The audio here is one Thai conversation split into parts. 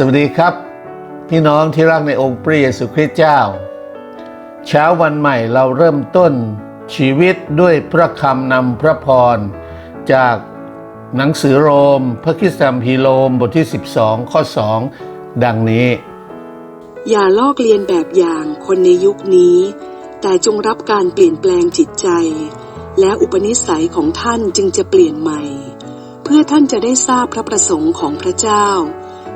สวัสดีครับ พี่น้องที่รักในองค์พระเยซูคริสต์เจ้า เช้าวันใหม่เราเริ่มต้นชีวิตด้วยพระคำนำพระพร จากหนังสือโรม พระคิสตธรรมพีโรมบทที่ 12 ข้อ 2 ดังนี้ อย่าลอกเลียนแบบอย่างคนในยุคนี้ แต่จงรับการเปลี่ยนแปลงจิตใจ และอุปนิสัยของท่านจึงจะเปลี่ยนใหม่ เพื่อท่านจะได้ทราบพระประสงค์ของพระเจ้า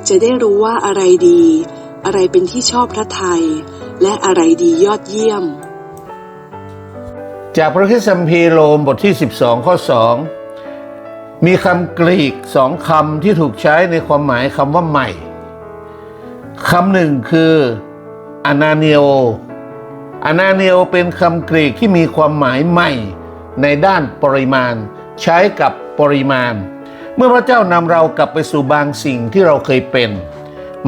จะได้รู้ว่าอะไรดี อะไรเป็นที่ชอบพระทัยและอะไรดียอดเยี่ยม จากพระคริสตธรรมพีโรมบทที่ 12 ข้อ 2 มีคำกรีกสองคำที่ถูกใช้ในความหมายคำว่าใหม่คำหนึ่งคืออนาเนโออนาเนโอเป็นคำกรีกที่มีความหมายใหม่ในด้านปริมาณ ใช้กับปริมาณ เมื่อพระเจ้านำเรากลับไปสู่บางสิ่งที่เราเคยเป็น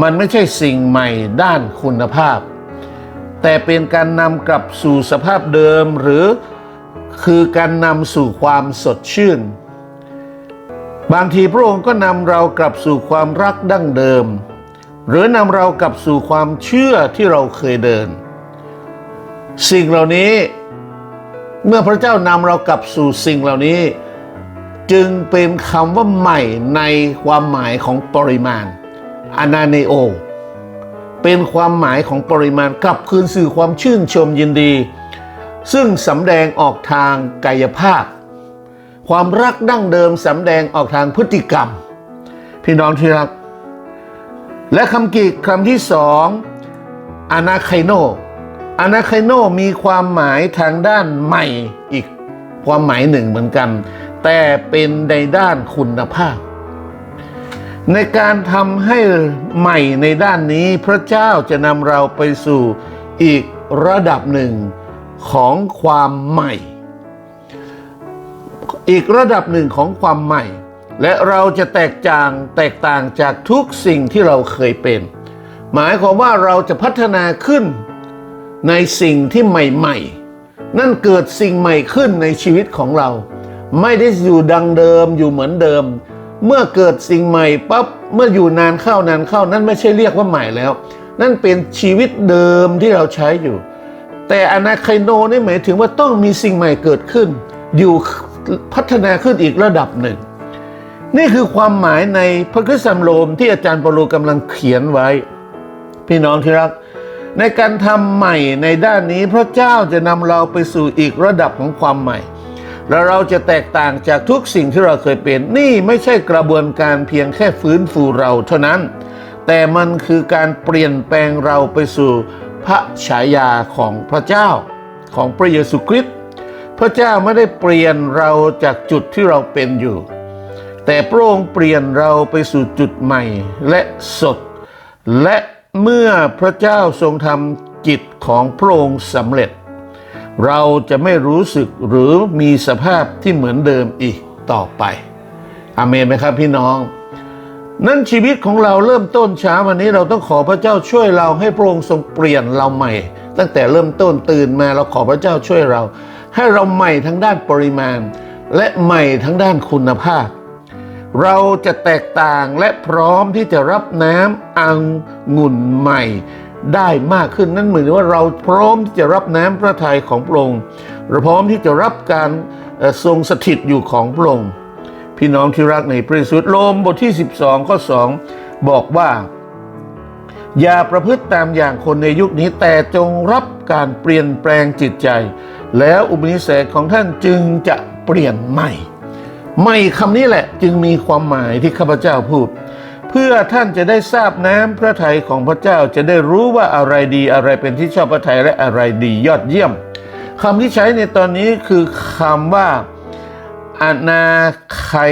มันไม่ใช่สิ่งใหม่ด้านคุณภาพ แต่เป็นการนำกลับสู่สภาพเดิมหรือคือการนำสู่ความสดชื่น บางทีพระองค์ก็นำเรากลับสู่ความรักดั้งเดิม หรือนำเรากลับสู่ความเชื่อที่เราเคยเดิน สิ่งเหล่านี้ เมื่อพระเจ้านำเรากลับสู่สิ่งเหล่านี้ จึงเป็นคำว่าใหม่ในความหมายของปริมาณอนาเนโอ เป็นความหมายของปริมาณกลับคืนสู่ความชื่นชมยินดี ซึ่งสำแดงออกทางกายภาพ ความรักดั้งเดิมสำแดงออกทางพฤติกรรม พี่น้องที่รัก และคำกรีกคำที่สองอนาไคโนอนาไคโนมีความหมายทางด้านใหม่อีกความหมายหนึ่งเหมือนกัน แต่เป็นในด้านคุณภาพ ในการทำให้ใหม่ในด้านนี้พระเจ้าจะนำเราไปสู่อีกระดับหนึ่งของความใหม่ อีกระดับหนึ่งของความใหม่ และเราจะแตกต่างแตกต่างจากทุกสิ่งที่เราเคยเป็น หมายความว่าเราจะพัฒนาขึ้นในสิ่งที่ใหม่ ๆ นั่นเกิดสิ่งใหม่ขึ้นในชีวิตของเรา ไม่ได้อยู่ดังเดิมอยู่เหมือนเดิม เมื่อเกิดสิ่งใหม่ปั๊บเมื่ออยู่นานเข้านานเข้านั่นไม่ใช่เรียกว่าใหม่แล้ว นั่นเป็นชีวิตเดิมที่เราใช้อยู่ แต่อนาไคโนนี่หมายถึงว่าต้องมีสิ่งใหม่เกิดขึ้น อยู่พัฒนาขึ้นอีกระดับหนึ่ง นี่คือความหมายในพระคริสตธรรมโรมที่อาจารย์ปาโลกำลังเขียนไว้ พี่น้องที่รักในการทำใหม่ในด้านนี้พระเจ้าจะนำเราไปสู่อีกระดับของความใหม่ และเราจะแตกต่างจากทุกสิ่งที่เราเคยเป็น นี่ไม่ใช่กระบวนการเพียงแค่ฟื้นฟูเราเท่านั้น แต่มันคือการเปลี่ยนแปลงเราไปสู่พระฉายาของพระเจ้า ของพระเยซูคริสต์พระเจ้าไม่ได้เปลี่ยนเราจากจุดที่เราเป็นอยู่ แต่พระองค์เปลี่ยนเราไปสู่จุดใหม่และสด และเมื่อพระเจ้าทรงทำกิจของพระองค์สำเร็จ เราจะไม่รู้สึกหรือมีสภาพที่เหมือนเดิมอีกต่อไปอเมนไหมครับพี่น้อง นั่นชีวิตของเราเริ่มต้นเช้าวันนี้เราต้องขอพระเจ้าช่วยเราให้พระองค์ทรงเปลี่ยนเราใหม่ ตั้งแต่เริ่มต้นตื่นมาเราขอพระเจ้าช่วยเรา ให้เราใหม่ทั้งด้านปริมาณ และใหม่ทั้งด้านคุณภาพ เราจะแตกต่างและพร้อมที่จะรับน้ำอังุ่นใหม่ ได้มากขึ้นนั่นหมายถึงว่าเราพร้อมที่จะรับน้ำพระทัยของพระองค์เราพร้อมที่จะรับการทรงสถิตอยู่ของพระองค์พี่น้องที่รักในพระเยซูโรมบทที่ 12ข้อ2บอกว่า อย่าประพฤติตามอย่างคนในยุคนี้แต่จงรับการเปลี่ยนแปลงจิตใจ แล้วอุปนิสัยของท่านจึงจะเปลี่ยนใหม่ไม่คำนี้แหละจึงมีความหมายที่ข้าพเจ้าพูด พื่อท่านจะได้ทราบน้ำพระทัยของพระเจ้าจะได้รู้ว่าอะไรดีอะไรเป็นที่ชอบพระทัยและอะไรดียอดเยี่ยมคำที่ใช้ในตอนนี้คือคำว่า anakinosis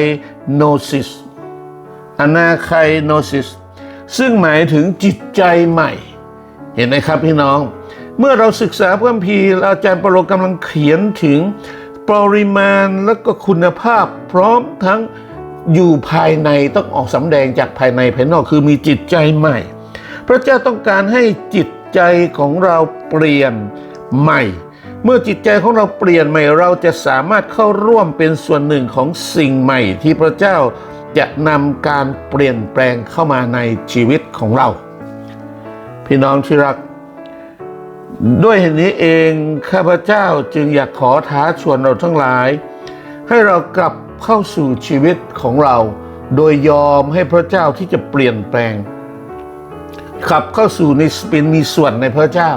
anakinosis ซึ่งหมายถึงจิตใจใหม่ เห็นไหมครับพี่น้อง เมื่อเราศึกษาพระคัมภีร์อาจารย์ปาโลกำลังเขียนถึงปริมาณและก็คุณภาพพร้อมทั้ง อยู่ภายในต้องออกสำแดงจากภายในภายนอกคือมีจิตใจใหม่ พระเจ้าต้องการให้จิตใจของเราเปลี่ยนใหม่ เมื่อจิตใจของเราเปลี่ยนใหม่ เราจะสามารถเข้าร่วมเป็นส่วนหนึ่งของสิ่งใหม่ ที่พระเจ้าจะนำการเปลี่ยนแปลงเข้ามาในชีวิตของเรา พี่น้องที่รัก ด้วยเหตุนี้เองข้าพเจ้าจึงอยากขอท้าชวนเราทั้งหลาย ให้เรากลับ เข้าสู่ชีวิตของเรา โดยยอมให้พระเจ้าที่จะเปลี่ยนแปลง ขับเข้าสู่ในเป็นมีส่วนในพระเจ้า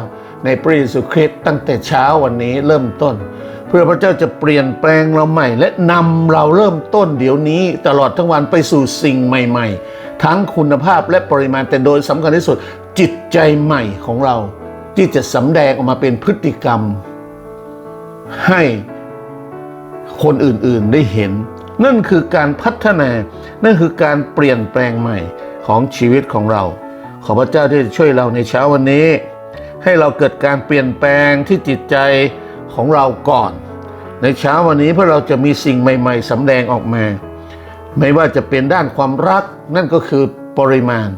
ในพระเยซูคริสต์ตั้งแต่เช้าวันนี้เริ่มต้น เพื่อพระเจ้าจะเปลี่ยนแปลงเราใหม่ และนำเราเริ่มต้นเดี๋ยวนี้ตลอดทั้งวันไปสู่สิ่งใหม่ ๆ ทั้งคุณภาพและปริมาณแต่โดยสำคัญที่สุดจิตใจใหม่ของเรา ที่จะสำแดงออกมาเป็นพฤติกรรม ให้คนอื่นๆได้เห็น นั่นคือการพัฒนา นั่นคือการเปลี่ยนแปลงใหม่ของชีวิตของเรา ขอพระเจ้าที่จะช่วยเราในเช้าวันนี้ ให้เราเกิดการเปลี่ยนแปลงที่จิตใจของเราก่อน ในเช้าวันนี้เพื่อเราจะมีสิ่งใหม่ ๆสำแดงออกมา ไม่ว่าจะเป็นด้านความรัก นั่นก็คือปริมาณ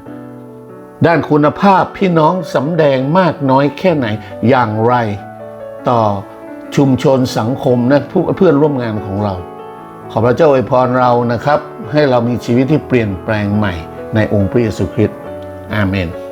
ด้านคุณภาพพี่น้องสำแดงมากน้อยแค่ไหนอย่างไร ต่อชุมชนสังคมและเพื่อนร่วมงานของเรา ขอพระเจ้าอวยพรเรานะครับ ให้เรามีชีวิตที่เปลี่ยนแปลงใหม่ในองค์พระเยซูคริสต์อาเมน